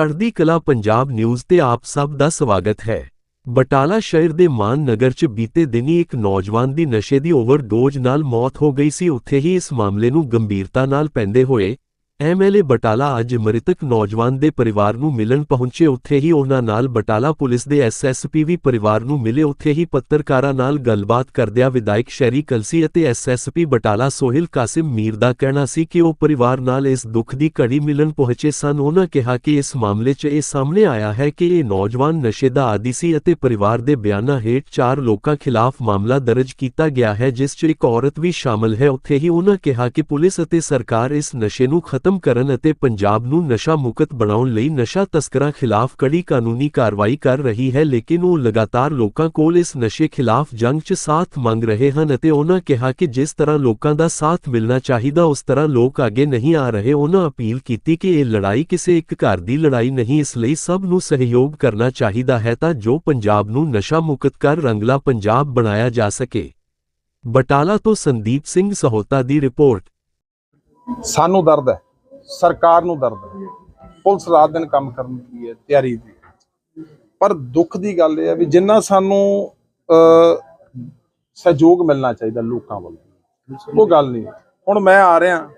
ਚੜ੍ਹਦੀ ਕਲਾ ਪੰਜਾਬ ਨਿਊਜ਼ ਤੇ ਆਪ ਸਭ ਦਾ ਸਵਾਗਤ ਹੈ। ਬਟਾਲਾ ਸ਼ਹਿਰ ਦੇ ਮਾਨ ਨਗਰ 'ਚ ਬੀਤੇ ਦਿਨੀ ਇੱਕ ਨੌਜਵਾਨ ਦੀ ਨਸ਼ੇ ਦੀ ਓਵਰਡੋਜ਼ ਨਾਲ ਮੌਤ ਹੋ ਗਈ ਸੀ। ਉੱਥੇ ਹੀ ਇਸ ਮਾਮਲੇ ਨੂੰ ਗੰਭੀਰਤਾ ਨਾਲ ਪੈਂਦੇ ਹੋਏ ਐਮਐਲਏ ਬਟਾਲਾ ਅੱਜ ਮ੍ਰਿਤਕ ਨੌਜਵਾਨ ਦੇ ਪਰਿਵਾਰ ਨੂੰ ਮਿਲਣ ਪਹੁੰਚੇ। ਉੱਥੇ ਹੀ ਉਹਨਾਂ ਨਾਲ ਬਟਾਲਾ ਪੁਲਿਸ ਦੇ ਐਸਐਸਪੀ ਵੀ ਪਰਿਵਾਰ ਨੂੰ ਮਿਲੇ। ਉੱਥੇ ਹੀ ਪੱਤਰਕਾਰਾਂ ਨਾਲ ਗੱਲਬਾਤ ਕਰਦਿਆਂ ਵਿਧਾਇਕ ਸ਼ੈਰੀ ਕਲਸੀ ਅਤੇ ਐਸਐਸਪੀ ਬਟਾਲਾ ਸੋਹਿਲ ਕਾਸਿਮ ਮੀਰ ਦਾ ਕਹਿਣਾ ਸੀ ਕਿ ਉਹ ਪਰਿਵਾਰ ਨਾਲ ਇਸ ਦੁੱਖ ਦੀ ਘੜੀ ਮਿਲਣ ਪਹੁੰਚੇ ਸਨ। ਉਹਨਾਂ ਕਿਹਾ ਕਿ ਇਸ ਮਾਮਲੇ 'ਚ ਇਹ ਸਾਹਮਣੇ ਆਇਆ ਹੈ ਕਿ ਇਹ ਨੌਜਵਾਨ ਨਸ਼ੇ ਦਾ ਆਦੀ ਸੀ ਅਤੇ ਪਰਿਵਾਰ ਦੇ ਬਿਆਨਾਂ ਹੇਠ ਚਾਰ ਲੋਕਾਂ ਖਿਲਾਫ ਮਾਮਲਾ ਦਰਜ ਕੀਤਾ ਗਿਆ ਹੈ, ਜਿਸ 'ਚ ਇੱਕ ਔਰਤ ਵੀ ਸ਼ਾਮਲ ਹੈ। ਉੱਥੇ ਹੀ ਉਹਨਾਂ ਕਿਹਾ ਕਿ ਪੁਲਿਸ ਅਤੇ ਸਰਕਾਰ ਇਸ ਨਸ਼ੇ ਨੂੰ ਖਤਮ ਕਰਨ ਅਤੇ ਪੰਜਾਬ ਨੂੰ ਨਸ਼ਾ ਮੁਕਤ ਬਣਾਉਣ ਲਈ ਨਸ਼ਾ ਤਸਕਰਾਂ ਖਿਲਾਫ ਕੜੀ ਕਾਨੂੰਨੀ ਕਾਰਵਾਈ ਕਰ ਰਹੀ ਹੈ, ਲੇਕਿਨ ਉਹ ਲਗਾਤਾਰ ਲੋਕਾਂ ਕੋਲ ਇਸ ਨਸ਼ੇ ਖਿਲਾਫ ਜੰਗ 'ਚ ਸਾਥ ਮੰਗ ਰਹੇ ਹਨ ਅਤੇ ਉਹਨਾਂ ਕਿਹਾ ਕਿ ਜਿਸ ਤਰ੍ਹਾਂ ਲੋਕਾਂ ਦਾ ਸਾਥ ਮਿਲਣਾ ਚਾਹੀਦਾ, ਉਸ ਤਰ੍ਹਾਂ ਲੋਕ ਅੱਗੇ ਨਹੀਂ ਆ ਰਹੇ। ਉਹਨਾਂ ਅਪੀਲ ਕੀਤੀ ਕਿ ਇਹ ਲੜਾਈ ਕਿਸੇ ਇੱਕ ਘਰ ਦੀ ਲੜਾਈ ਨਹੀਂ, ਇਸ ਲਈ ਸਭ ਨੂੰ ਸਹਿਯੋਗ ਕਰਨਾ ਚਾਹੀਦਾ ਹੈ ਤਾਂ ਜੋ ਪੰਜਾਬ ਨੂੰ ਨਸ਼ਾ ਮੁਕਤ ਕਰ ਰੰਗਲਾ ਪੰਜਾਬ ਬਣਾਇਆ ਜਾ ਸਕੇ। ਬਟਾਲਾ ਤੋਂ ਸੰਦੀਪ ਸਿੰਘ ਸਹੋਤਾ ਦੀ ਰਿਪੋਰਟ। ਸਾਨੂੰ ਦਰਦ ਹੈ। ਸਰਕਾਰ ਨੂੰ ਦਰਦ ਹੈ। ਪੁਲਿਸ ਰਾਤ ਦਿਨ ਕੰਮ ਕਰਨ ਦੀ ਹੈ, ਤਿਆਰੀ ਦੀ। ਪਰ ਦੁੱਖ ਦੀ ਗੱਲ ਇਹ ਹੈ ਵੀ ਜਿੰਨਾ ਸਾਨੂੰ ਸਹਿਯੋਗ ਮਿਲਣਾ ਚਾਹੀਦਾ ਲੋਕਾਂ ਵੱਲੋਂ, ਉਹ ਗੱਲ ਨਹੀਂ। ਹੁਣ ਮੈਂ ਆ ਰਿਹਾ,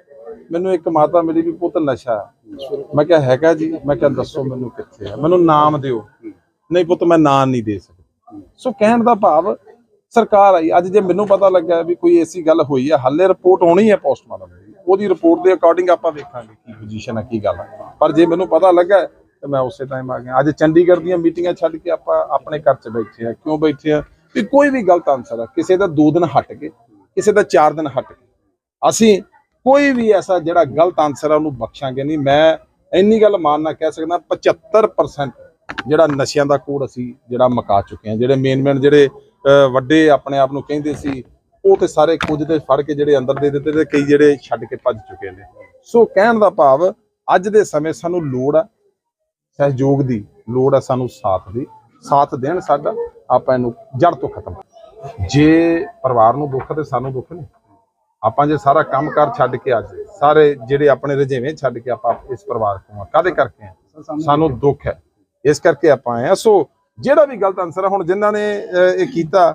ਮੈਨੂੰ ਇੱਕ ਮਾਤਾ ਮਿਲੀ ਵੀ ਪੁੱਤ ਨਸ਼ਾ ਮੈਂ ਕਿਹਾ, ਹੈਗਾ ਜੀ। ਮੈਂ ਕਿਹਾ, ਦੱਸੋ ਮੈਨੂੰ ਕਿੱਥੇ ਹੈ। ਮੈਨੂੰ ਨਾਮ ਦਿਓ। ਨਹੀਂ ਪੁੱਤ, ਮੈਂ ਨਾਂ ਨਹੀਂ ਦੇ ਸਕਦਾ। ਸੋ ਕਹਿਣ ਦਾ ਭਾਵ, ਸਰਕਾਰ ਆਈ। ਅੱਜ ਜੇ ਮੈਨੂੰ ਪਤਾ ਲੱਗਾ ਵੀ ਕੋਈ ਐਸੀ ਗੱਲ ਹੋਈ ਹੈ, ਹਾਲੇ ਰਿਪੋਰਟ ਹੋਣੀ ਹੈ ਪੋਸਟਮਾਰਟਮ ਉਹਦੀ ਰਿਪੋਰਟ ਦੇ ਅਕੋਰਡਿੰਗ ਆਪਾਂ ਵੇਖਾਂਗੇ ਕੀ ਪੋਜੀਸ਼ਨ ਹੈ ਕੀ ਗੱਲ ਹੈ ਪਰ ਜੇ ਮੈਨੂੰ ਪਤਾ ਲੱਗਾ ਹੈ, ਤੇ ਮੈਂ ਉਸੇ ਟਾਈਮ ਆ ਗਿਆ। ਅੱਜ ਚੰਡੀਗੜ੍ਹ ਦੀਆਂ ਮੀਟਿੰਗਾਂ ਛੱਡ ਕੇ ਆਪਾਂ ਆਪਣੇ ਘਰ 'ਚ ਬੈਠੇ ਆ ਕਿਉਂ ਬੈਠੇ ਆ? ਵੀ ਕੋਈ ਵੀ ਗਲਤ ਆਨਸਰ ਆ ਕਿਸੇ ਦਾ 2 ਦਿਨ ਹਟ ਕੇ ਕਿਸੇ ਦਾ 4 ਦਿਨ ਹਟ ਕੇ। ਅਸੀਂ ਕੋਈ ਵੀ ਐਸਾ ਜਿਹੜਾ ਗਲਤ ਆਨਸਰ ਆ ਉਹਨੂੰ ਬਖਸ਼ਾਂਗੇ ਨਹੀਂ। ਮੈਂ ਇੰਨੀ ਗੱਲ ਮਾਨਣਾ ਕਹਿ ਸਕਦਾ 75% ਜਿਹੜਾ ਨਸ਼ਿਆਂ ਦਾ ਕੋੜ ਅਸੀਂ ਜਿਹੜਾ ਮਕਾ ਚੁੱਕੇ ਹਾਂ ਜਿਹੜੇ ਮੇਨ ਮੇਨ ਜਿਹੜੇ ਵੱਡੇ ਆਪਣੇ ਆਪ ਨੂੰ ਕਹਿੰਦੇ ਸੀ ਉਹ ਤੇ ਸਾਰੇ ਕੁਝ ਤੇ ਫੜ ਕੇ ਜਿਹੜੇ ਅੰਦਰ ਦੇ ਦਿੱਤੇ ਤੇ ਕਈ ਜਿਹੜੇ ਛੱਡ ਕੇ ਭੱਜ ਚੁੱਕੇ ਨੇ। ਸੋ ਕਹਿਣ ਦਾ ਭਾਵ, ਅੱਜ ਦੇ ਸਮੇਂ ਸਾਨੂੰ ਲੋੜ ਹੈ ਸਹਿਯੋਗ ਦੀ ਲੋੜ ਹੈ ਸਾਨੂੰ ਸਾਥ ਦੀ, ਸਾਥ ਦੇਣ ਸਾਡਾ, ਆਪਾਂ ਇਹਨੂੰ ਜੜ ਤੋਂ ਖਤਮ ਜੇ ਪਰਿਵਾਰ ਨੂੰ ਦੁੱਖ ਤੇ ਸਾਨੂੰ ਦੁੱਖ ਨਹੀਂ। ਆਪਾਂ ਜੇ ਸਾਰਾ ਕੰਮ ਕਰ ਛੱਡ ਕੇ ਅੱਜ, ਸਾਰੇ ਜਿਹੜੇ ਆਪਣੇ ਰਜੇਵੇਂ ਛੱਡ ਕੇ ਆਪਾਂ ਇਸ ਪਰਿਵਾਰ ਤੋਂ ਕਾਦੇ ਕਰਕੇ ਆ? ਸਾਨੂੰ ਦੁੱਖ ਹੈ। ਇਸ ਕਰਕੇ ਆਪਾਂ ਆਏ ਆ। ਸੋ ਜਿਹੜਾ ਵੀ ਗਲਤ ਅਨਸਰ ਹੈ ਹੁਣ ਜਿਨ੍ਹਾਂ ਨੇ ਇਹ ਕੀਤਾ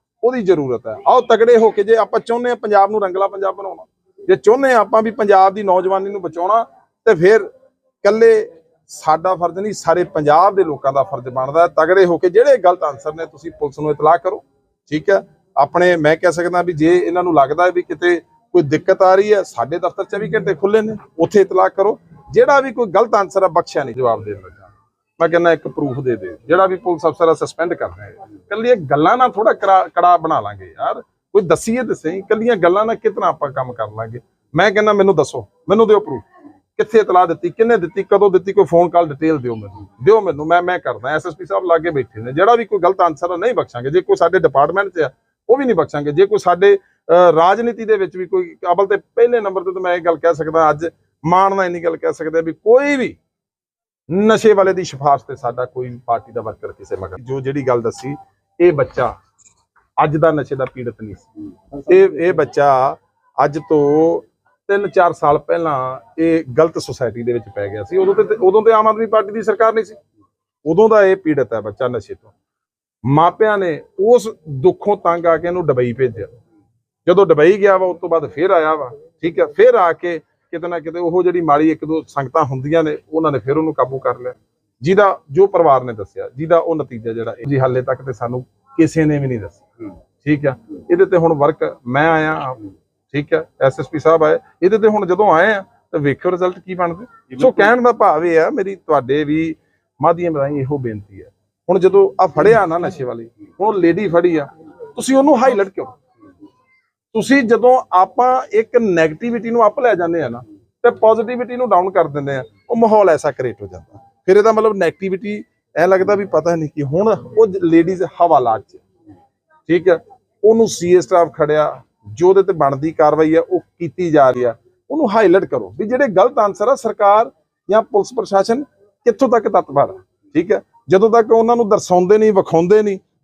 ਉਹਦੀ ਜ਼ਰੂਰਤ ਹੈ। ਆਓ ਤਗੜੇ ਹੋ ਕੇ ਜੇ ਆਪਾਂ ਚਾਹੁੰਦੇ ਆ ਪੰਜਾਬ ਨੂੰ ਰੰਗਲਾ ਪੰਜਾਬ ਬਣਾਉਣਾ, ਜੇ ਚਾਹੁੰਦੇ ਆ ਆਪਾਂ ਵੀ ਪੰਜਾਬ ਦੀ ਨੌਜਵਾਨੀ ਨੂੰ ਬਚਾਉਣਾ, ਤੇ ਫਿਰ ਕੱਲੇ ਸਾਡਾ ਫਰਜ਼ ਨਹੀਂ, ਸਾਰੇ ਪੰਜਾਬ ਦੇ ਲੋਕਾਂ ਦਾ ਫਰਜ਼ ਬਣਦਾ ਤਗੜੇ ਹੋ ਕੇ ਜਿਹੜੇ ਗਲਤ ਆਨਸਰ ਨੇ ਤੁਸੀਂ ਪੁਲਿਸ ਨੂੰ ਇਤਲਾਹ ਕਰੋ, ਠੀਕ ਹੈ? ਆਪਣੇ ਮੈਂ ਕਹਿ ਸਕਦਾ ਵੀ ਜੇ ਇਹਨਾਂ ਨੂੰ ਲੱਗਦਾ ਵੀ ਕਿਤੇ ਕੋਈ ਦਿੱਕਤ ਆ ਰਹੀ ਹੈ, ਸਾਡੇ ਦਫ਼ਤਰ 24 ਘੰਟੇ ਖੁੱਲੇ ਨੇ, ਉੱਥੇ ਇਤਲਾਹ ਕਰੋ। ਜਿਹੜਾ ਵੀ ਕੋਈ ਗਲਤ ਆਨਸਰ ਆ, ਬਖਸ਼ਿਆ ਨਹੀਂ, ਜਵਾਬ ਦੇਣ ਲੱਗਾ ਮੈਂ ਕਹਿੰਦਾ ਇੱਕ ਪ੍ਰੂਫ ਦੇ ਦੇ ਜਿਹੜਾ ਵੀ ਪੁਲਿਸ ਅਫਸਰ ਆ ਸਸਪੈਂਡ ਕਰ ਦੇ ਕੱਲੀਆਂ ਗੱਲਾਂ ਨਾਲ ਥੋੜਾ ਕੜਾ ਬਣਾ ਲਾਂਗੇ ਯਾਰ। ਕੋਈ ਦੱਸੀਏ ਤੇ ਸਹੀ ਕੱਲੀਆਂ ਗੱਲਾਂ ਨਾਲ ਕਿਤਨਾ ਆਪਾਂ ਕੰਮ ਕਰ ਲਾਂਗੇ? ਮੈਂ ਕਹਿੰਦਾ ਮੈਨੂੰ ਦੱਸੋ ਮੈਨੂੰ ਦਿਓ ਪ੍ਰੂਫ ਕਿੱਥੇ ਇਤਲਾਹ ਦਿੱਤੀ ਕਿੰਨੇ ਦਿੱਤੀ ਕਦੋਂ ਦਿੱਤੀ ਕੋਈ ਫੋਨ ਕਾਲ ਡਿਟੇਲ ਦਿਓ ਮੈਨੂੰ। ਦਿਓ ਮੈਨੂੰ ਮੈਂ ਮੈਂ ਕਰਦਾ ਐਸਐਸਪੀ ਸਾਹਿਬ ਲਾਗੇ ਬੈਠੇ ਨੇ। ਜਿਹੜਾ ਵੀ ਕੋਈ ਗਲਤ ਆਨਸਰ ਆ ਨਹੀਂ ਬਖਸ਼ਾਂਗੇ। ਜੇ ਕੋਈ ਸਾਡੇ ਡਿਪਾਰਟਮੈਂਟ 'ਚ ਆ ਉਹ ਵੀ ਨਹੀਂ ਬਖਸ਼ਾਂਗੇ। ਜੇ ਕੋਈ ਸਾਡੇ ਅਹ, ਰਾਜਨੀਤੀ ਦੇ ਵਿੱਚ ਵੀ ਕੋਈ ਅਬਲ ਤੇ ਪਹਿਲੇ ਨੰਬਰ ਤੇ ਤਾਂ ਮੈਂ ਇਹ ਗੱਲ ਕਹਿ ਸਕਦਾ ਅੱਜ ਮਾਣ ਨਾਲ ਇੰਨੀ ਗੱਲ ਕਹਿ ਸਕਦੇ ਵੀ ਕੋਈ ਵੀ ਨਸ਼ੇ ਵਾਲੇ ਦੀ ਸਿਫਾਰਿਸ਼ ਤੇ ਸਾਡਾ ਕੋਈ ਵੀ ਪਾਰਟੀ ਦਾ ਵਰਕਰ ਕਿਸੇ ਮਗਰ ਜੋ ਜਿਹੜੀ ਗੱਲ ਦੱਸੀ, ਇਹ ਬੱਚਾ ਅੱਜ ਦਾ ਨਸ਼ੇ ਦਾ ਪੀੜਤ ਨਹੀਂ ਸੀ। ਇਹ ਇਹ ਬੱਚਾ ਅੱਜ ਤੋਂ 3-4 ਸਾਲ ਪਹਿਲਾਂ ਇਹ ਗਲਤ ਸੁਸਾਇਟੀ ਦੇ ਵਿੱਚ ਪੈ ਗਿਆ ਸੀ। ਉਦੋਂ ਤੇ ਉਦੋਂ ਤੇ ਆਮ ਆਦਮੀ ਪਾਰਟੀ ਦੀ ਸਰਕਾਰ ਨਹੀਂ ਸੀ। ਉਦੋਂ ਦਾ ਇਹ ਪੀੜਤ ਹੈ ਬੱਚਾ ਨਸ਼ੇ ਤੋਂ। ਮਾਪਿਆਂ ਨੇ ਉਸ ਦੁੱਖੋਂ ਤੰਗ ਆ ਕੇ ਇਹਨੂੰ ਡਬਈ ਭੇਜਿਆ। ਜਦੋਂ ਡਬਈ ਗਿਆ ਵਾ, ਉਸ ਤੋਂ ਬਾਅਦ ਫੇਰ ਆਇਆ ਵਾ। ਠੀਕ ਹੈ, ਫੇਰ ਆ ਕੇ ਕਿਤੇ ਨਾ ਕਿਤੇ ਉਹ ਜਿਹੜੀ ਮਾੜੀ ਇੱਕ ਦੋ ਸੰਗਤਾਂ ਹੁੰਦੀਆਂ ਨੇ ਉਹਨਾਂ ਨੇ ਫਿਰ ਉਹਨੂੰ ਕਾਬੂ ਕਰ ਲਿਆ। ਜਿਹਦਾ ਜੋ ਪਰਿਵਾਰ ਨੇ ਦੱਸਿਆ ਜਿਹਦਾ ਉਹ ਨਤੀਜਾ ਜਿਹੜਾ ਜੀ ਹਾਲੇ ਤੱਕ ਤੇ ਸਾਨੂੰ ਕਿਸੇ ਨੇ ਵੀ ਨਹੀਂ ਦੱਸਿਆ। ਠੀਕ ਹੈ ਇਹਦੇ ਤੇ ਹੁਣ ਵਰਕ ਮੈਂ ਆਇਆ ਠੀਕ ਹੈ ਐਸਐਸਪੀ ਸਾਹਿਬ ਆਏ। ਇਹਦੇ ਤੇ ਹੁਣ ਜਦੋਂ ਆਏ ਆ ਤਾਂ ਵੇਖੋ ਰਿਜ਼ਲਟ ਕੀ ਬਣਦੇ। ਸੋ ਕਹਿਣ ਦਾ ਭਾਵ ਇਹ ਆ ਮੇਰੀ ਤੁਹਾਡੇ ਵੀ ਮਾਧਿਅਮ ਰਾਹੀਂ ਇਹੋ ਬੇਨਤੀ ਹੈ ਹੁਣ ਜਦੋਂ ਆ ਫੜਿਆ ਨਾ ਨਸ਼ੇ ਵਾਲੀ ਹੁਣ ਲੇਡੀ ਫੜੀ ਆ ਤੁਸੀਂ ਉਹਨੂੰ ਹਾਈਲਾਈਟ ਕਿਉਂ? ਤੁਸੀਂ ਜਦੋਂ ਆਪਾਂ ਇੱਕ 네ਗੇਟਿਵਿਟੀ ਨੂੰ ਅਪ ਲੈ ਜਾਂਦੇ ਆ ਨਾ, ਤੇ ਪੋਜ਼ਿਟਿਵਿਟੀ ਨੂੰ ਡਾਊਨ ਕਰ ਦਿੰਦੇ ਆ, ਉਹ ਮਾਹੌਲ ਐਸਾ ਕ੍ਰੀਏਟ ਹੋ ਜਾਂਦਾ। ਫਿਰ ਇਹਦਾ ਮਤਲਬ ਨੈਗੇਟਿਵਿਟੀ ਐ ਲੱਗਦਾ ਵੀ ਪਤਾ ਨਹੀਂ ਕਿ ਹੁਣ ਉਹ ਲੇਡੀਜ਼ ਹਵਾਲਾਤ ਚ ਠੀਕ ਹੈ ਉਹਨੂੰ ਸੀਏ ਸਟਾਫ ਖੜਿਆ, ਜੋ ਉਹਦੇ ਤੇ ਬਣਦੀ ਕਾਰਵਾਈ ਆ, ਉਹ ਕੀਤੀ ਜਾ ਰਹੀ ਆ। ਉਹਨੂੰ ਹਾਈਲਾਈਟ ਕਰੋ ਵੀ ਜਿਹੜੇ ਗਲਤ ਆਨਸਰ ਆ, ਸਰਕਾਰ ਜਾਂ ਪੁਲਿਸ ਪ੍ਰਸ਼ਾਸਨ ਕਿੱਥੋਂ ਤੱਕ ਤਤਪਰ ਆ? ਠੀਕ ਹੈ ਜਦੋਂ ਤੱਕ ਉਹਨਾਂ ਨੂੰ ਦਰਸਾਉਂਦੇ ਨਹੀਂ ਵਿਖਾਉਂਦੇ ਨਹੀਂ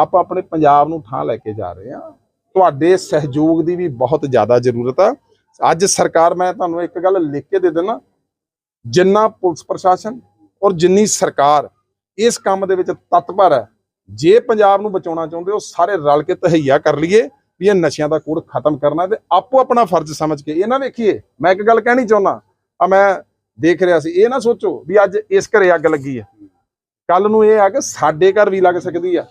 ਆਪਾਂ ਆਪਣੇ ਪੰਜਾਬ ਨੂੰ ਥਾਂ ਲੈ ਕੇ ਜਾ ਰਹੇ ਹਾਂ। ਤੁਹਾਡੇ ਸਹਿਯੋਗ ਦੀ ਵੀ ਬਹੁਤ ਜ਼ਿਆਦਾ ਜ਼ਰੂਰਤ ਆ। ਅੱਜ ਸਰਕਾਰ, ਮੈਂ ਤੁਹਾਨੂੰ ਇੱਕ ਗੱਲ ਲਿਖ ਕੇ ਦੇ ਦਿੰਦਾ, ਜਿੰਨਾ ਪੁਲਿਸ ਪ੍ਰਸ਼ਾਸਨ ਔਰ ਜਿੰਨੀ ਸਰਕਾਰ ਇਸ ਕੰਮ ਦੇ ਵਿੱਚ ਤਤਪਰ ਹੈ, ਜੇ ਪੰਜਾਬ ਨੂੰ ਬਚਾਉਣਾ ਚਾਹੁੰਦੇ ਹੋ, ਸਾਰੇ ਰਲ ਕੇ ਤਹਈਆ ਕਰ ਲਈਏ ਵੀ ਇਹ ਨਸ਼ਿਆਂ ਦਾ ਕੂੜ ਖਤਮ ਕਰਨਾ ਤੇ ਆਪੋ ਆਪਣਾ ਫਰਜ਼ ਸਮਝ ਕੇ। ਇਹ ਨਾ ਵੇਖੀਏ, ਮੈਂ ਇੱਕ ਗੱਲ ਕਹਿਣੀ ਚਾਹੁੰਦਾ, ਆ ਮੈਂ ਦੇਖ ਰਿਹਾ ਸੀ, ਇਹ ਨਾ ਸੋਚੋ ਵੀ ਅੱਜ ਇਸ ਘਰੇ ਅੱਗ ਲੱਗੀ ਹੈ। ਕੱਲ ਨੂੰ ਇਹ ਅੱਗ ਸਾਡੇ ਘਰ ਵੀ ਲੱਗ ਸਕਦੀ ਆ।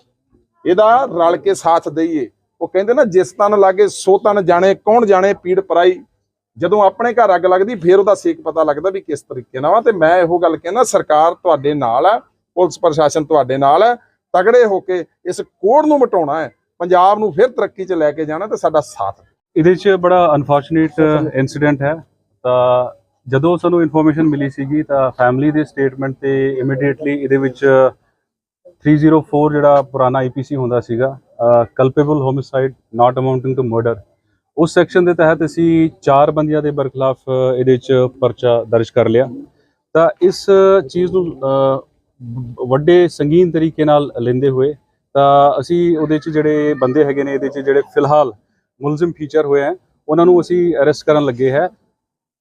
ਇਹਦਾ ਰਲ ਕੇ ਸਾਥ ਦਈਏ। ਉਹ ਕਹਿੰਦੇ ਨਾ ਜਿਸ ਤਨ ਲਾਗੇ ਸੋ ਤਨ ਜਾਣੇ ਕੌਣ ਜਾਣੇ ਪੀੜ ਪਰਾਈ। ਜਦੋਂ ਆਪਣੇ ਘਰ ਅੱਗ ਲੱਗਦੀ ਫਿਰ ਉਹਦਾ ਸੇਕ ਪਤਾ ਲੱਗਦਾ ਵੀ ਕਿਸ ਤਰੀਕੇ ਨਾਲ ਵਾ ਤੇ ਮੈਂ ਇਹੋ ਗੱਲ ਕਹਿੰਦਾ ਸਰਕਾਰ ਤੁਹਾਡੇ ਨਾਲ ਹੈ ਪੁਲਿਸ ਪ੍ਰਸ਼ਾਸਨ ਤੁਹਾਡੇ ਨਾਲ ਹੈ ਤਗੜੇ ਹੋ ਕੇ ਇਸ ਕੋੜ ਨੂੰ ਮਿਟਾਉਣਾ ਹੈ। ਪੰਜਾਬ ਨੂੰ ਫਿਰ ਤਰੱਕੀ 'ਚ ਲੈ ਕੇ ਜਾਣਾ ਤੇ ਸਾਡਾ ਸਾਥ ਇਹਦੇ 'ਚ ਬੜਾ ਅਨਫੋਰਚੂਨੇਟ ਇਨਸੀਡੈਂਟ ਹੈ। ਤਾਂ ਜਦੋਂ ਸਾਨੂੰ ਇਨਫੋਰਮੇਸ਼ਨ ਮਿਲੀ ਸੀਗੀ ਤਾਂ ਫੈਮਿਲੀ ਦੇ ਸਟੇਟਮੈਂਟ ਤੇ ਇਮੀਡੀਏਟਲੀ ਇਹਦੇ ਵਿੱਚ 304 ਜਿਹੜਾ ਪੁਰਾਣਾ ਆਈਪੀਸੀ ਹੁੰਦਾ ਸੀਗਾ culpable homicide not amounting to murder ਉਸ ਸੈਕਸ਼ਨ ਦੇ ਤਹਿਤ ਅਸੀਂ ਚਾਰ ਬੰਦਿਆਂ ਦੇ ਬਰਖਲਾਫ ਇਹਦੇ 'ਚ ਪਰਚਾ ਦਰਜ ਕਰ ਲਿਆ। ਤਾਂ ਇਸ ਚੀਜ਼ ਨੂੰ ਵੱਡੇ ਸੰਗੀਨ ਤਰੀਕੇ ਨਾਲ ਲੈਂਦੇ ਹੋਏ, ਤਾਂ ਅਸੀਂ ਉਹਦੇ 'ਚ ਜਿਹੜੇ ਬੰਦੇ ਹੈਗੇ ਨੇ, ਇਹਦੇ 'ਚ ਜਿਹੜੇ ਫਿਲਹਾਲ ਮੁਲਜ਼ਮ ਫੀਚਰ ਹੋਏ ਹੈ, ਉਹਨਾਂ ਨੂੰ ਅਸੀਂ ਅਰੈਸਟ ਕਰਨ ਲੱਗੇ ਹੈ।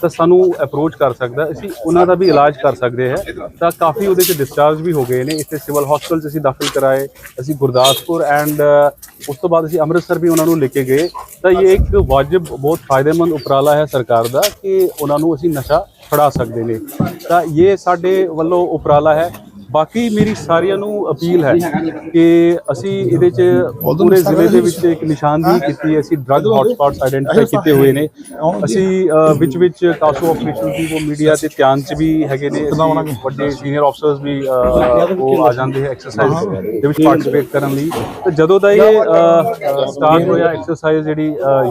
ਤਾਂ ਸਾਨੂੰ ਅਪਰੋਚ ਕਰ ਸਕਦਾ ਅਸੀਂ ਉਹਨਾਂ ਦਾ ਵੀ ਇਲਾਜ ਕਰ ਸਕਦੇ ਹੈ। ਤਾਂ ਕਾਫੀ ਉਹਦੇ ਚ ਡਿਸਚਾਰਜ ਵੀ ਹੋ ਗਏ ਨੇ। ਇੱਥੇ ਸਿਵਲ ਹਸਪੀਟਲ 'ਚ ਅਸੀਂ ਦਾਖਲ ਕਰਾਏ। ਅਸੀਂ ਗੁਰਦਾਸਪੁਰ ਐਂਡ ਉਸ ਤੋਂ ਬਾਅਦ ਅਸੀਂ ਅੰਮ੍ਰਿਤਸਰ ਵੀ ਉਹਨਾਂ ਨੂੰ ਲੈ ਕੇ ਗਏ। ਤਾਂ ਇਹ ਇੱਕ ਵਾਜਬ, ਬਹੁਤ ਫਾਇਦੇਮੰਦ ਉਪਰਾਲਾ ਹੈ ਸਰਕਾਰ ਦਾ ਕਿ ਉਹਨਾਂ ਨੂੰ ਅਸੀਂ ਨਸ਼ਾ ਛੁਡਾ ਸਕਦੇ ਨੇ। ਤਾਂ ਇਹ ਸਾਡੇ ਵੱਲੋਂ ਉਪਰਾਲਾ ਹੈ। ਬਾਕੀ ਮੇਰੀ ਸਾਰਿਆਂ ਨੂੰ ਅਪੀਲ ਹੈ ਕਿ ਅਸੀਂ ਇਹਦੇ 'ਚ ਪੂਰੇ ਜ਼ਿਲ੍ਹੇ ਦੇ ਵਿੱਚ ਇੱਕ ਨਿਸ਼ਾਨਦੇਹੀ ਕੀਤੀ ਹੈ। ਅਸੀਂ ਡਰੱਗ ਹੌਟਸਪੌਟਸ ਆਇਡੈਂਟੀਫਾਈ ਕੀਤੇ ਹੋਏ ਨੇ। ਅਸੀਂ ਵਿੱਚ ਵਿੱਚ ਕਾਸੋ ਆਪਰੇਸ਼ਨ ਦੀ ਉਹ ਮੀਡੀਆ ਦੇ ਧਿਆਨ 'ਚ ਵੀ ਹੈਗੇ ਨੇ। ਵੱਡੇ ਸੀਨੀਅਰ ਅਫਸਰਸ ਵੀ ਉਹ ਆ ਜਾਂਦੇ ਹੈ ਐਕਸਰਸਾਈਜ਼ ਦੇ ਵਿੱਚ ਪਾਰਟਿਸਿਪੇਟ ਕਰਨ ਲਈ। ਤੇ ਜਦੋਂ ਦਾ ਇਹ ਸਟਾਰਟ ਹੋਇਆ ਐਕਸਰਸਾਈਜ਼ ਜਿਹੜੀ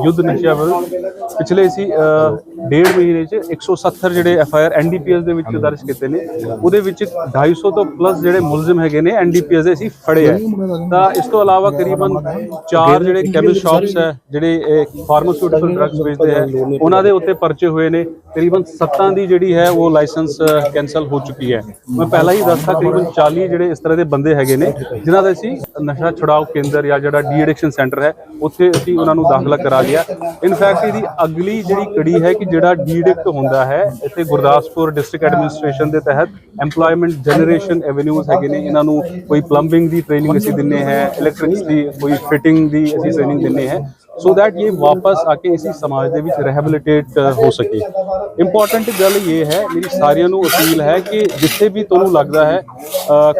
ਯੁੱਧ ਨਸ਼ਿਆਂ ਵਿਰੁੱਧ ਪਿਛਲੇ ਸੀ ਡੇਢ ਮਹੀਨੇ 'ਚ 170 ਜਿਹੜੇ ਐਫ ਆਈ ਆਰ ਐਨਡੀਪੀਐਸ ਦੇ ਵਿੱਚ ਦਰਜ ਕੀਤੇ ਨੇ ਉਹਦੇ ਵਿੱਚ 250 ਤੋਂ ਪਲੱਸ ਜਿਹੜੇ ਮੁਲਜ਼ਮ ਹੈਗੇ ਨੇ ਐਨਡੀਪੀਐਸ ਦੇ ਅਸੀਂ ਫੜੇ ਹੈ ਤਾਂ ਇਸ ਤੋਂ ਇਲਾਵਾ ਕਰੀਬਨ ਚਾਰ ਜਿਹੜੇ ਕੈਮਿਲ ਸ਼ਾਪਸ ਹੈ, ਜਿਹੜੇ ਫਾਰਮਾਸਿਊਟੀਕਲ ਡਰੱਗਸ ਵੇਚਦੇ ਹੈ, ਉਹਨਾਂ ਦੇ ਉੱਤੇ ਪਰਚੇ ਹੋਏ ਨੇ। ਕਰੀਬਨ 7 ਦੀ ਜਿਹੜੀ ਹੈ, ਉਹ ਲਾਇਸੈਂਸ ਕੈਨਸਲ ਹੋ ਚੁੱਕੀ ਹੈ। ਮੈਂ ਪਹਿਲਾਂ ਹੀ ਦੱਸਤਾ, ਕਰੀਬਨ 40 ਜਿਹੜੇ ਇਸ ਤਰ੍ਹਾਂ ਦੇ ਬੰਦੇ ਹੈਗੇ ਨੇ, ਜਿਨ੍ਹਾਂ ਦਾ ਅਸੀਂ ਨਸ਼ਾ ਛੁਡਾਓ ਕੇਂਦਰ ਜਾਂ ਜਿਹੜਾ ਡੀ ਐਡਿਕਸ਼ਨ ਸੈਂਟਰ ਹੈ, ਉੱਥੇ ਅਸੀਂ ਉਹਨਾਂ ਨੂੰ ਦਾਖਲਾ ਕਰਾ ਲਿਆ। ਇਨਫੈਕਟ ਇਹਦੀ ਅਗਲੀ ਜਿਹੜੀ ਕੜੀ ਹੈ ਕਿ ਜਿਹੜਾ ਡੀ ਐਡਿਕਟ ਹੁੰਦਾ ਹੈ, ਇੱਥੇ ਗੁਰਦਾਸਪੁਰ ਡਿਸਟ੍ਰਿਕਟ ਐਡਮਿਨਿਸਟ੍ਰੇਸ਼ਨ ਦੇ ਤਹਿਤ EMPLOYMENT ਜਨਰੇਸ਼ਨ ਐਵੇਨਿਊਜ਼ ਹੈਗੇ ਨੇ, ਇਹਨਾਂ ਨੂੰ ਕੋਈ ਪਲੰਬਿੰਗ ਦੀ ਟ੍ਰੇਨਿੰਗ ਅਸੀਂ ਦਿੰਨੇ ਹੈ ਇਲੈਕਟ੍ਰਿਕਸ ਦੀ, ਕੋਈ ਫਿਟਿੰਗ ਦੀ ਅਸੀਂ ਟ੍ਰੇਨਿੰਗ ਦਿੰਨੇ ਹੈ। ਸੋ that ਇਹ ਵਾਪਸ ਆ ਕੇ ਇਸੇ ਸਮਾਜ ਦੇ ਵਿੱਚ ਰਹਿਬਿਲਿਟੇਟ ਹੋ ਸਕੇ। ਇੰਪੋਰਟੈਂਟ ਗੱਲ ਇਹ ਹੈ, ਮੇਰੀ ਸਾਰਿਆਂ ਨੂੰ ਅਪੀਲ ਹੈ ਕਿ ਜਿੱਥੇ ਵੀ ਤੁਹਾਨੂੰ ਲੱਗਦਾ ਹੈ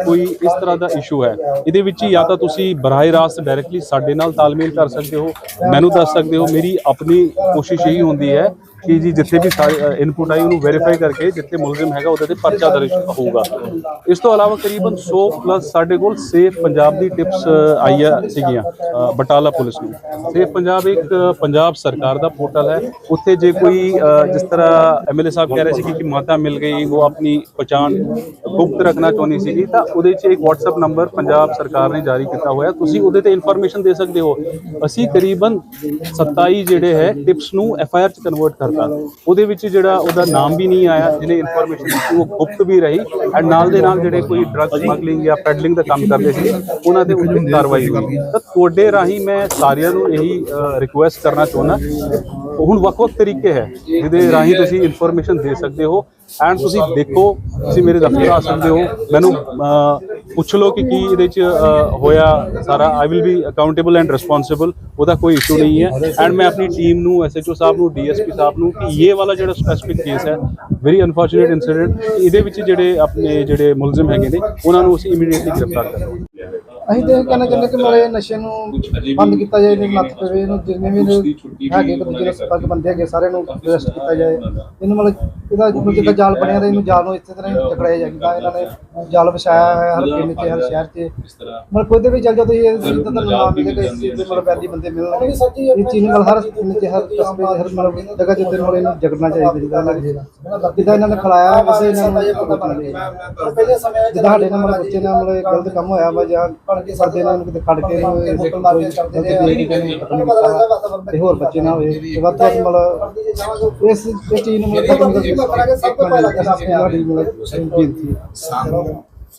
ਕੋਈ ਇਸ ਤਰ੍ਹਾਂ ਦਾ ਇਸ਼ੂ ਹੈ, ਇਹਦੇ ਵਿੱਚ ਜਾਂ ਤਾਂ ਤੁਸੀਂ ਬਰਾਹ ਰਾਸਤ ਡਾਇਰੈਕਟਲੀ ਸਾਡੇ ਨਾਲ ਤਾਲਮੇਲ ਕਰ ਸਕਦੇ ਹੋ, ਮੈਨੂੰ ਦੱਸ ਸਕਦੇ ਹੋ, ਮੇਰੀ ਆਪਣੀ ਕੋਸ਼ਿਸ਼ ਇਹੀ ਹੁੰਦੀ ਹੈ ਕਿ ਜੀ ਜਿੱਥੇ ਵੀ ਸਾਰੀ ਇਨਪੁਟ ਆਈ ਉਹਨੂੰ ਵੈਰੀਫਾਈ ਕਰਕੇ ਜਿੱਥੇ ਮੁਲਜ਼ਮ ਹੈਗਾ ਉਹਦੇ ਤੇ ਪਰਚਾ ਦਰਜ ਹੋਊਗਾ। ਇਸ ਤੋਂ ਇਲਾਵਾ ਕਰੀਬਨ 100 ਪਲੱਸ ਸਾਡੇ ਕੋਲ ਸੇਫ ਪੰਜਾਬ ਦੀ ਟਿਪਸ ਆਈਆਂ ਸੀਗੀਆਂ ਬਟਾਲਾ ਪੁਲਿਸ ਨੂੰ। ਸੇਫ ਪੰਜਾਬ ਇੱਕ ਪੰਜਾਬ ਸਰਕਾਰ ਦਾ ਪੋਰਟਲ ਹੈ। ਉੱਥੇ ਜੇ ਕੋਈ ਜਿਸ ਤਰ੍ਹਾਂ ਐਮਐਲਏ ਸਾਹਿਬ ਕਹਿ ਰਹੇ ਸੀ ਕਿ ਮਾਤਾ ਮਿਲ ਗਈ, ਉਹ ਆਪਣੀ ਪਛਾਣ ਗੁਪਤ ਰੱਖਣਾ ਚਾਹੁੰਦੀ ਸੀਗੀ, ਤਾਂ ਉਹਦੇ 'ਚ ਇੱਕ WhatsApp ਨੰਬਰ ਪੰਜਾਬ ਸਰਕਾਰ ਨੇ ਜਾਰੀ ਕੀਤਾ ਹੋਇਆ। ਤੁਸੀਂ ਉਹਦੇ ਤੇ ਇਨਫੋਰਮੇਸ਼ਨ ਦੇ ਸਕਦੇ ਹੋ। ਅਸੀਂ ਕਰੀਬਨ 27 ਜਿਹੜੇ ਹੈ ਟਿਪਸ ਨੂੰ ਐਫਆਈਆਰ ਚ ਕਨਵਰਟ ਕਰ ਕਰਤਾ ਉਹਦੇ ਵਿੱਚ ਜਿਹੜਾ ਉਹਦਾ ਨਾਮ ਵੀ ਨਹੀਂ ਆਇਆ, ਜਿਹਨੇ ਇਨਫੋਰਮੇਸ਼ਨ ਦਿੱਤੀ, ਉਹ ਗੁਪਤ ਵੀ ਰਹੀ ਐਂਡ ਨਾਲ ਦੇ ਨਾਲ ਜਿਹੜੇ ਕੋਈ ਡਰੱਗ ਸਮਗਲਿੰਗ ਜਾਂ ਪੈਡਲਿੰਗ ਦਾ ਕੰਮ ਕਰਦੇ ਸੀ, ਉਹਨਾਂ ਤੇ ਉਚਿਤ ਕਾਰਵਾਈ ਹੋਈ। ਤਾਂ ਤੁਹਾਡੇ ਰਾਹੀਂ ਮੈਂ ਸਾਰਿਆਂ ਨੂੰ ਇਹੀ ਰਿਕੁਐਸਟ ਕਰਨਾ ਚਾਹੁੰਦਾ। ਹੁਣ ਵੱਖ-ਵੱਖ ਤਰੀਕੇ ਹੈ, ਜਿਹਦੇ ਰਾਹੀਂ ਤੁਸੀਂ ਇਨਫੋਰਮੇਸ਼ਨ ਦੇ ਸਕਦੇ ਹੋ। ਐਂਡ ਤੁਸੀਂ ਦੇਖੋ, ਤੁਸੀਂ ਮੇਰੇ ਦਫ਼ਤਰ ਆ ਸਕਦੇ ਹੋ। ਮੈਨੂੰ ਪੁੱਛ ਲਓ ਕਿ ਕੀ ਇਹਦੇ ਚ ਹੋਇਆ ਸਾਰਾ। I will be accountable and responsible ਉਹਦਾ ਕੋਈ ਇਸ਼ੂ ਨਹੀਂ ਹੈ। ਐਂਡ ਮੈਂ ਆਪਣੀ ਟੀਮ ਨੂੰ ਐਸਐਚਓ ਸਾਹਿਬ ਨੂੰ ਡੀਐਸਪੀ ਸਾਹਿਬ ਨੂੰ ਕਿ ਇਹ ਵਾਲਾ ਜਿਹੜਾ ਸਪੈਸੀਫਿਕ ਕੇਸ ਹੈ ਵੈਰੀ ਅਨਫੋਰਚੂਨੇਟ ਇਨਸੀਡੈਂਟ ਇਹਦੇ ਵਿੱਚ ਜਿਹੜੇ ਆਪਣੇ ਜਿਹੜੇ ਮੁਲਜ਼ਮ ਹੈਗੇ ਨੇ, ਉਹਨਾਂ ਨੂੰ ਅਸੀਂ ਇਮੀਡੀਏਟਲੀ ਗ੍ਰਿਫਤਾਰ ਕਰਾਂਗੇ। ਅਸੀਂ ਤੇ ਇਹ ਕਹਿਣਾ ਚਾਹੁੰਦੇ ਕਿ ਮਾਰੇ ਨਸ਼ੇ ਨੂੰ ਬੰਦ ਕੀਤਾ ਜਾਏ ਇਹਨੂੰ ਨੱਥ ਪਵੇ ਇਹਨੂੰ ਜਿੰਨੇ ਵੀ ਹੈਗੇ ਦੂਜੇ ਦੇ ਸੰਪਰਕ ਬੰਦੇ ਹੈਗੇ ਸਾਰਿਆਂ ਨੂੰ ਅਰੈਸਟ ਕੀਤਾ ਜਾਏ। ਇਹਨੂੰ ਮਤਲਬ ਇਹਦਾ ਜਿਹਨੂੰ ਜਿੱਦਾਂ ਜਾਲ ਬਣਿਆ ਤੇ ਇਹਨੂੰ ਜਾਲ ਨੂੰ ਇਸੇ ਤਰ੍ਹਾਂ ਹੀ ਜਕੜਿਆ ਜਾਂਦਾ ਇਹਨਾਂ ਨੇ ਜਾਲ ਵਿਛਾਇਆ ਹੈ ਹਰ ਪਿੰਡ 'ਚ ਹਰ ਸ਼ਹਿਰ 'ਚ। ਮਤਲਬ ਕੋਈ ਦੇ ਵੀ ਚੱਲ ਜਾਓ ਤੁਸੀਂ ਇਹ ਜਿੱਦਾਂ ਤੁਹਾਨੂੰ ਨਾਮ ਮਿਲੇਗਾ ਇਸ ਚੀਜ਼ ਦੇ ਮਤਲਬ ਵੈਲੀ ਬੰਦੇ ਮਿਲਣਗੇ। ਇਹ ਚੀਜ਼ ਨੂੰ ਮਤਲਬ ਹਰ ਪਿੰਡ 'ਚ ਹਰ ਕਸਬੇ ਹਰ ਮਤਲਬ ਜਗ੍ਹਾ ਜਿੱਦਾਂ ਮਤਲਬ ਇਹਨੂੰ ਜਗੜਨਾ ਚਾਹੀਦਾ ਜਿੱਦਾਂ ਲੱਗੇਗਾ ਜਿੱਦਾਂ ਇਹਨਾਂ ਨੇ ਖਿਲਾਇਆ ਵੈਸੇ ਇਹਨਾਂ ਨੂੰ ਪਤਾ ਲੱਗੇਗਾ ਪਹਿਲੇ ਸਮੇਂ ਜਿੱਦਾਂ ਸਾਡੇ ਨਾਲ ਮਤਲਬ ਬੱਚੇ ਨਾਲ ਮਤਲਬ ਇਹ ਗਲਤ ਕੰਮ ਹੋਇਆ ਵਾ ਜਾਂ ਸਾਡੇ ਨਾਲ ਇਹਨੂੰ ਕਿਤੇ ਖੜ ਕੇ ਕੋਈ ਨੇ ਤੇ ਹੋਰ ਬੱਚੇ ਨਾ ਹੋਏ। ਤੇ ਵੱਧ ਤੋਂ ਵੱਧ ਮਤਲਬ ਇਸ ਇਸ ਚੀਜ਼ ਨੂੰ ਮਤਲਬ ਖਤਮ ਕਰਕੇ ਸਭ ਤੋਂ ਪਹਿਲਾਂ ਸਾਡੀ ਮਤਲਬ ਬੇਨਤੀ ਹੈ।